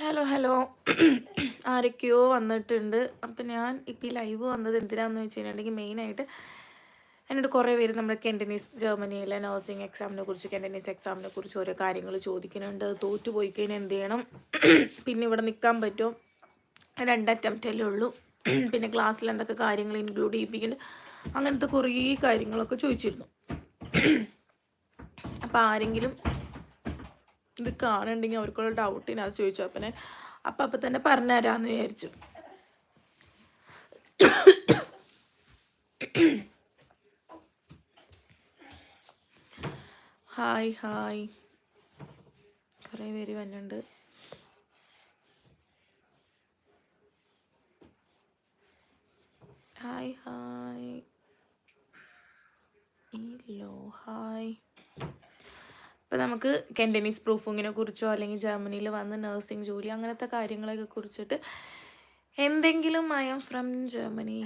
Hello hello. ആരൊക്കെയോ വന്നിട്ടുണ്ട്. അപ്പം ഞാൻ ഇപ്പം ഈ ലൈവ് വന്നത് എന്തിനാന്ന് വെച്ച് കഴിഞ്ഞിട്ടുണ്ടെങ്കിൽ മെയിനായിട്ട് എന്നോട് കുറേ പേര് നമ്മുടെ കെൻഡനീസ് ജർമ്മനിയിലെ നഴ്സിംഗ് എക്സാമിനെ കുറിച്ച് കെൻഡനീസ് എക്സാമിനെ കുറിച്ച് ഓരോ കാര്യങ്ങൾ ചോദിക്കുന്നുണ്ട്. തോറ്റു പോയി കഴിഞ്ഞാൽ എന്ത് ചെയ്യണം? പിന്നെ ഇവിടെ നിൽക്കാൻ പറ്റുമോ രണ്ട് അറ്റംപ്റ്റല്ലേ ഉള്ളൂ. പിന്നെ ക്ലാസ്സിൽ എന്തൊക്കെ കാര്യങ്ങൾ ഇൻക്ലൂഡ് ചെയ്യിപ്പിക്കുന്നുണ്ട്. അങ്ങനത്തെ കുറേ കാര്യങ്ങളൊക്കെ ചോദിച്ചിരുന്നു. അപ്പോൾ ആരെങ്കിലും ഇത് കാണുന്നുണ്ടെങ്കിൽ അവർക്കുള്ള ഡൗട്ടിന് അത് ചോദിച്ചു. അപ്പനെ അപ്പം അപ്പം തന്നെ പറഞ്ഞുതരാമെന്ന് വിചാരിച്ചു. ഹായ് ഹായ് കുറേ പേര് വന്നിട്ടുണ്ട്. ഹായ് ഹായ് ഹായ് ഇപ്പോൾ നമുക്ക് കെൻഡനീസ് പ്രൂഫിങ്ങിനെ കുറിച്ചോ അല്ലെങ്കിൽ ജർമ്മനിയിൽ വന്ന് നഴ്സിംഗ് ജോലി അങ്ങനത്തെ കാര്യങ്ങളൊക്കെ കുറിച്ചിട്ട് എന്തെങ്കിലും ഐ എം ഫ്രം ജർമ്മനി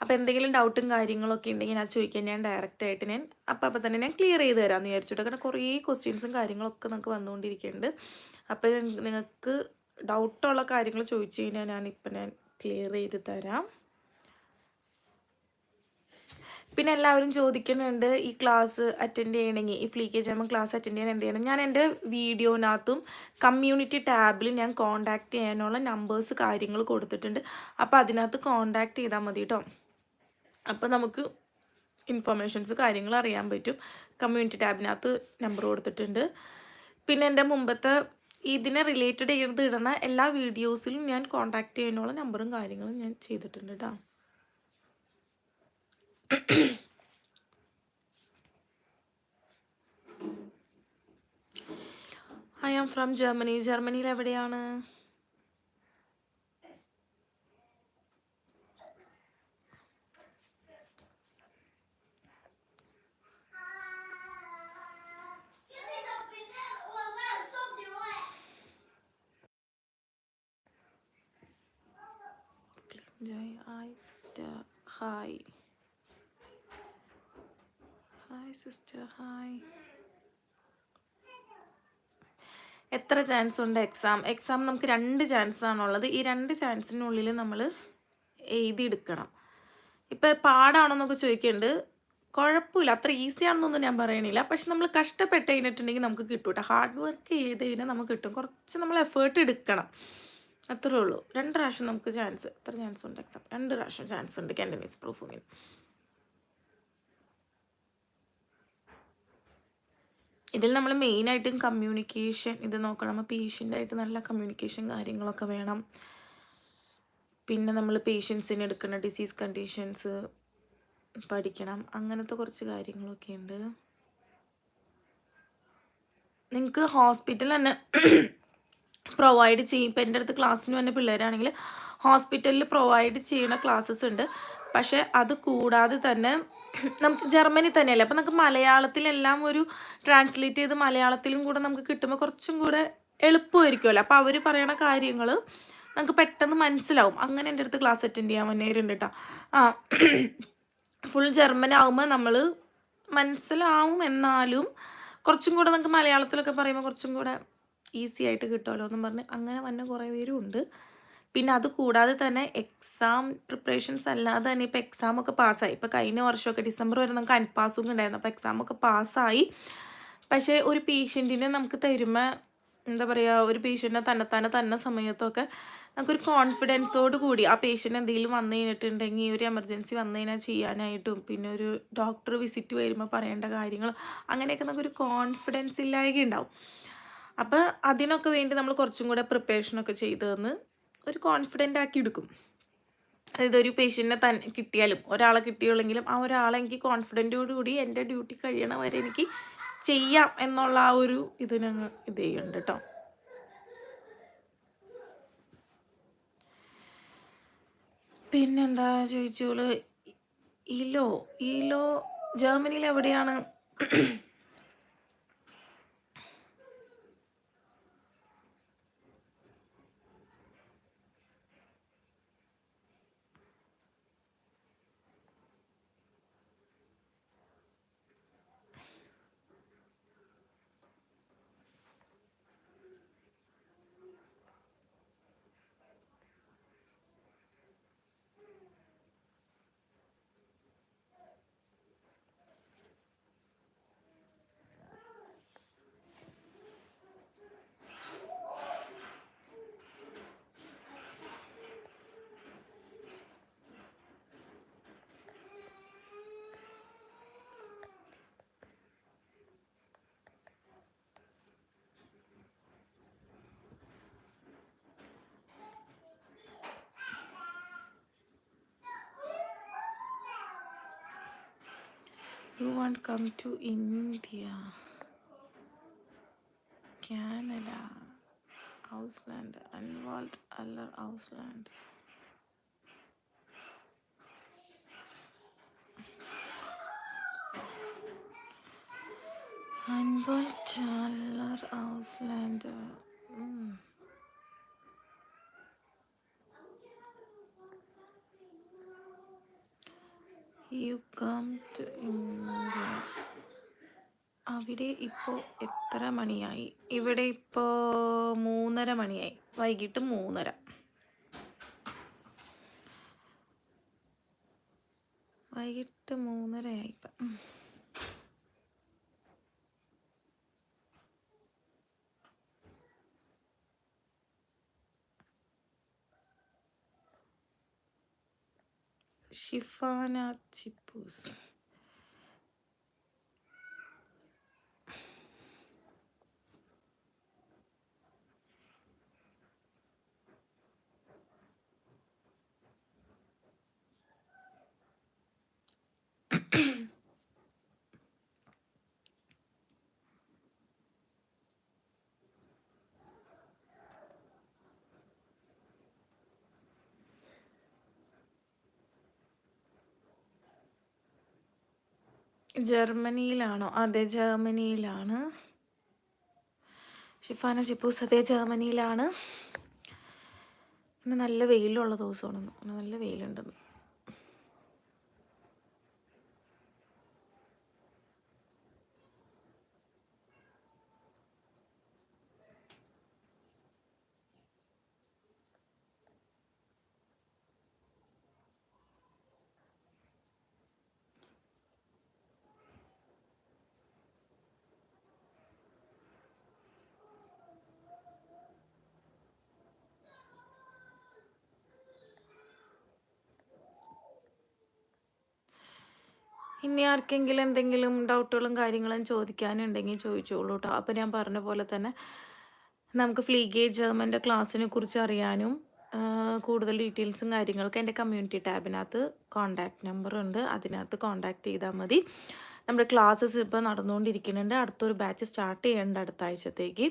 അപ്പോൾ എന്തെങ്കിലും ഡൗട്ടും കാര്യങ്ങളൊക്കെ ഉണ്ടെങ്കിൽ ഞാൻ ചോദിക്കാൻ ഞാൻ ഡയറക്റ്റായിട്ട് ഞാൻ അപ്പം അപ്പം തന്നെ ഞാൻ ക്ലിയർ ചെയ്ത് തരാമെന്ന് വിചാരിച്ചിട്ട്. കാരണം കുറേ ക്വസ്റ്റ്യൻസും കാര്യങ്ങളൊക്കെ നമുക്ക് വന്നുകൊണ്ടിരിക്കുന്നുണ്ട്. അപ്പോൾ നിങ്ങൾക്ക് ഡൗട്ടുള്ള കാര്യങ്ങൾ ചോദിച്ചു കഴിഞ്ഞാൽ ഞാനിപ്പോൾ ഞാൻ ക്ലിയർ ചെയ്ത് തരാം. പിന്നെ എല്ലാവരും ചോദിക്കുന്നുണ്ട് ഈ ക്ലാസ് അറ്റൻഡ് ചെയ്യണമെങ്കിൽ ഈ ഫ്ലീ കെ ക്ലാസ് അറ്റൻഡ് ചെയ്യണം എന്ത് ചെയ്യണം? ഞാൻ എന്റെ വീഡിയോനകത്തും കമ്മ്യൂണിറ്റി ടാബിൽ ഞാൻ കോൺടാക്റ്റ് ചെയ്യാനുള്ള നമ്പേഴ്സ് കാര്യങ്ങൾ കൊടുത്തിട്ടുണ്ട്. അപ്പോൾ അതിനകത്ത് കോൺടാക്റ്റ് ചെയ്താൽ മതി കേട്ടോ അപ്പോൾ നമുക്ക് ഇൻഫർമേഷൻസ് കാര്യങ്ങൾ അറിയാൻ പറ്റും. കമ്മ്യൂണിറ്റി ടാബിനകത്ത് നമ്പർ കൊടുത്തിട്ടുണ്ട്. പിന്നെ എന്റെ മുമ്പത്തെ ഇതിനെ റിലേറ്റഡ് ചെയ്ത് ഇടുന്ന എല്ലാ വീഡിയോസിലും ഞാൻ കോൺടാക്റ്റ് ചെയ്യാനുള്ള നമ്പറും കാര്യങ്ങളും ഞാൻ ചെയ്തിട്ടുണ്ട് കേട്ടോ ഐ ആം ഫ്രം ജർമ്മനി ജർമ്മനിയിൽ എവിടെയാണ്? Hi sister hi hi sister hi എത്ര ചാൻസ് ഉണ്ട് എക്സാം എക്സാം നമുക്ക് രണ്ട് ചാൻസ് ആണുള്ളത്. ഈ രണ്ട് ചാൻസിനുള്ളിൽ നമ്മൾ എഴുതിയെടുക്കണം. ഇപ്പം പാടാണോന്നൊക്കെ ചോദിക്കുന്നുണ്ട് കുഴപ്പമില്ല. അത്ര ഈസി ആണെന്നൊന്നും ഞാൻ പറയണില്ല. പക്ഷെ നമ്മൾ കഷ്ടപ്പെട്ട് കഴിഞ്ഞിട്ടുണ്ടെങ്കിൽ നമുക്ക് കിട്ടും ഹാർഡ് വർക്ക് ചെയ്ത് കഴിഞ്ഞാൽ നമുക്ക് കിട്ടും. കുറച്ച് നമ്മൾ എഫേർട്ട് എടുക്കണം. അത്രേ ഉള്ളൂ. രണ്ട് പ്രാവശ്യം നമുക്ക് ചാൻസ് എത്ര ചാൻസ് ഉണ്ട് എക്സാം രണ്ട് പ്രാവശ്യം ചാൻസ് ഉണ്ട്. കാൻഡമീസ് പ്രൂഫിങ്ങിന് ഇതിൽ നമ്മൾ മെയിനായിട്ടും കമ്മ്യൂണിക്കേഷൻ ഇത് നോക്കണം. നമ്മൾ പേഷ്യന്റായിട്ട് നല്ല കമ്മ്യൂണിക്കേഷൻ കാര്യങ്ങളൊക്കെ വേണം. പിന്നെ നമ്മൾ പേഷ്യൻസിന് എടുക്കുന്ന ഡിസീസ് കണ്ടീഷൻസ് പഠിക്കണം. അങ്ങനത്തെ കുറച്ച് കാര്യങ്ങളൊക്കെ ഉണ്ട്. നിങ്ങൾക്ക് ഹോസ്പിറ്റൽ തന്നെ പ്രൊവൈഡ് ചെയ്യും ഇപ്പം എന്റെ അടുത്ത് ക്ലാസ്സിന് വന്ന പിള്ളേരാണെങ്കിൽ ഹോസ്പിറ്റലിൽ പ്രൊവൈഡ് ചെയ്യുന്ന ക്ലാസ്സസ് ഉണ്ട്. പക്ഷേ അത് കൂടാതെ തന്നെ നമുക്ക് ജർമ്മനി തന്നെയല്ലേ? അപ്പം നമുക്ക് മലയാളത്തിലെല്ലാം ഒരു ട്രാൻസ്ലേറ്റ് ചെയ്ത് മലയാളത്തിലും കൂടെ നമുക്ക് കിട്ടുമ്പോൾ കുറച്ചും കൂടെ എളുപ്പമായിരിക്കുമല്ലോ അപ്പോൾ അവർ പറയണ കാര്യങ്ങൾ നമുക്ക് പെട്ടെന്ന് മനസ്സിലാവും. അങ്ങനെ എന്റെ അടുത്ത് ക്ലാസ് അറ്റൻഡ് ചെയ്യാൻ വന്നേരുണ്ട് കേട്ടോ ആ ഫുൾ ജർമ്മൻ ആകുമ്പോൾ നമ്മൾ മനസ്സിലാവും എന്നാലും കുറച്ചും കൂടെ നമുക്ക് മലയാളത്തിലൊക്കെ പറയുമ്പോൾ കുറച്ചും കൂടെ ഈസി ആയിട്ട് കിട്ടുമല്ലോ എന്നും പറഞ്ഞ് അങ്ങനെ വന്ന കുറേ പേരും ഉണ്ട് പിന്നെ അത് കൂടാതെ തന്നെ എക്സാം പ്രിപ്പറേഷൻസ് അല്ലാതെ തന്നെ ഇപ്പോൾ എക്സാമൊക്കെ പാസ്സായി ഇപ്പോൾ കഴിഞ്ഞ വർഷമൊക്കെ ഡിസംബർ വരെ നമുക്ക് അൻപാസും ഉണ്ടായിരുന്നു. അപ്പോൾ എക്സാമൊക്കെ പാസ്സായി പക്ഷേ ഒരു പേഷ്യന്റിനെ നമുക്ക് തരുമ്പോൾ എന്താ പറയുക ഒരു പേഷ്യന്റിനെ തന്നെത്താനെ തന്നെ സമയത്തൊക്കെ നമുക്കൊരു കോൺഫിഡൻസോട് കൂടി ആ പേഷ്യന്റ് എന്തെങ്കിലും വന്നു കഴിഞ്ഞിട്ടുണ്ടെങ്കിൽ ഒരു എമർജൻസി വന്നു കഴിഞ്ഞാൽ ചെയ്യാനായിട്ടും പിന്നെ ഒരു ഡോക്ടർ വിസിറ്റ് വരുമ്പോൾ പറയേണ്ട കാര്യങ്ങൾ അങ്ങനെയൊക്കെ നമുക്കൊരു കോൺഫിഡൻസ് ഇല്ലായ്ക ഉണ്ടാവും അപ്പോൾ അതിനൊക്കെ വേണ്ടി നമ്മൾ കുറച്ചും കൂടെ പ്രിപ്പറേഷനൊക്കെ ചെയ്തു തന്ന് ഒരു കോൺഫിഡന്റ് ആക്കി എടുക്കും അതായത് ഒരു പേഷ്യന്റിനെ തന്നെ കിട്ടിയാലും ഒരാളെ കിട്ടിയുള്ളെങ്കിലും ആ ഒരാളെ എനിക്ക് കോൺഫിഡന്റോടുകൂടി എന്റെ ഡ്യൂട്ടി കഴിയണ വരെ എനിക്ക് ചെയ്യാം എന്നുള്ള ആ ഒരു ഇത് ഞങ്ങൾ ഇത് ചെയ്യുന്നുണ്ട് കേട്ടോ പിന്നെന്താ ചോദിച്ചോൾ ഇലോ ഇലോ ജർമ്മനിയിൽ എവിടെയാണ് You want come to India, Canada, Ausland, Anwalt, Aller Ausland. Anwalt, Aller Ausland. You come to India അവിടെ ഇപ്പോൾ എത്ര മണിയായി? ഇവിടെ ഇപ്പോൾ മൂന്നര മണിയായി. വൈകിട്ട് മൂന്നര വൈകിട്ട് മൂന്നരയായി ഇപ്പം ഉം. ഷിഫാന ചിപ്പൂസ് ജർമ്മനിയിലാണോ? അതെ ജർമ്മനിയിലാണ്. ഷിഫാന ചിപ്പൂസ് അതെ ജർമ്മനിയിലാണ്. ഇന്ന് നല്ല വെയിലുള്ള ദിവസമാണെന്ന് നല്ല വെയിലുണ്ടെന്ന് ഇനി ആർക്കെങ്കിലും എന്തെങ്കിലും ഡൗട്ടുകളും കാര്യങ്ങളും ചോദിക്കാനുണ്ടെങ്കിൽ ചോദിച്ചോളൂ കേട്ടോ അപ്പോൾ ഞാൻ പറഞ്ഞ പോലെ തന്നെ നമുക്ക് ഫ്ലീ ഗേജ് ക്ലാസ്സിനെ കുറിച്ച് അറിയാനും കൂടുതൽ ഡീറ്റെയിൽസും കാര്യങ്ങളൊക്കെ എന്റെ കമ്മ്യൂണിറ്റി ടാബിനകത്ത് കോൺടാക്റ്റ് നമ്പർ ഉണ്ട്. അതിനകത്ത് കോൺടാക്റ്റ് ചെയ്താൽ മതി. നമ്മുടെ ക്ലാസ്സസ് ഇപ്പോൾ നടന്നുകൊണ്ടിരിക്കുന്നുണ്ട്. അടുത്തൊരു ബാച്ച് സ്റ്റാർട്ട് ചെയ്യേണ്ട അടുത്ത ആഴ്ചത്തേക്ക്.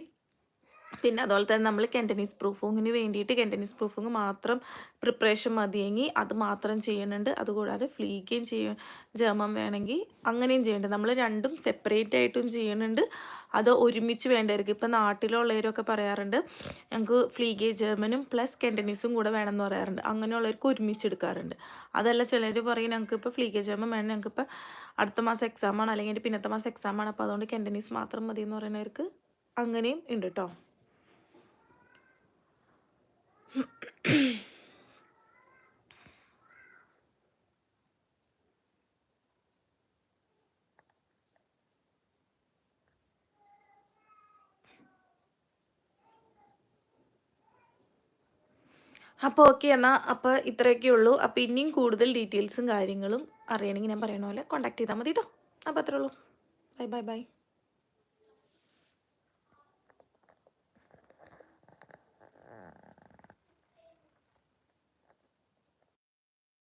പിന്നെ അതുപോലെ തന്നെ നമ്മൾ കെന്റനീസ് പ്രൂഫിങ്ങിന് വേണ്ടിയിട്ട് കെന്റനീസ് പ്രൂഫിങ് മാത്രം പ്രിപ്പറേഷൻ മതിയെങ്കിൽ അത് മാത്രം ചെയ്യുന്നുണ്ട് അതുകൂടാതെ ഫ്ലീക്കുകയും ചെയ്യ ജർമ്മൻ വേണമെങ്കിൽ അങ്ങനെയും ചെയ്യുന്നുണ്ട് നമ്മൾ രണ്ടും സെപ്പറേറ്റ് ആയിട്ടും ചെയ്യുന്നുണ്ട് അത് ഒരുമിച്ച് വേണ്ടവർക്ക് ഇപ്പം നാട്ടിലുള്ളവരൊക്കെ പറയാറുണ്ട് ഞങ്ങൾക്ക് ഫ്ലീഗേ ജർമ്മനും പ്ലസ് കെന്റനീസും കൂടെ വേണമെന്ന് പറയാറുണ്ട്. അങ്ങനെയുള്ളവർക്ക് ഒരുമിച്ച് എടുക്കാറുണ്ട്. അതല്ല ചിലർ പറയും ഞങ്ങൾക്ക് ഇപ്പോൾ ഫ്ലീഗേ ജർമ്മൻ വേണം. ഞങ്ങൾക്ക് ഇപ്പം അടുത്ത മാസം എക്സാമാണ് അല്ലെങ്കിൽ പിന്നത്തെ മാസം എക്സാമാണ് അപ്പോൾ അതുകൊണ്ട് കെന്റനീസ് മാത്രം മതി എന്ന് പറയുന്നവർക്ക് അങ്ങനെയും ഉണ്ട് കേട്ടോ അപ്പോൾ ഓക്കെ എന്നാൽ അപ്പോൾ ഇത്രയൊക്കെ ഉള്ളൂ. അപ്പോൾ ഇനിയും കൂടുതൽ ഡീറ്റെയിൽസും കാര്യങ്ങളും അറിയണമെങ്കിൽ ഞാൻ പറയണ പോലെ കോൺടാക്ട് ചെയ്താൽ മതി കേട്ടോ അപ്പോൾ അത്രേ ഉള്ളൂ. Bye bye bye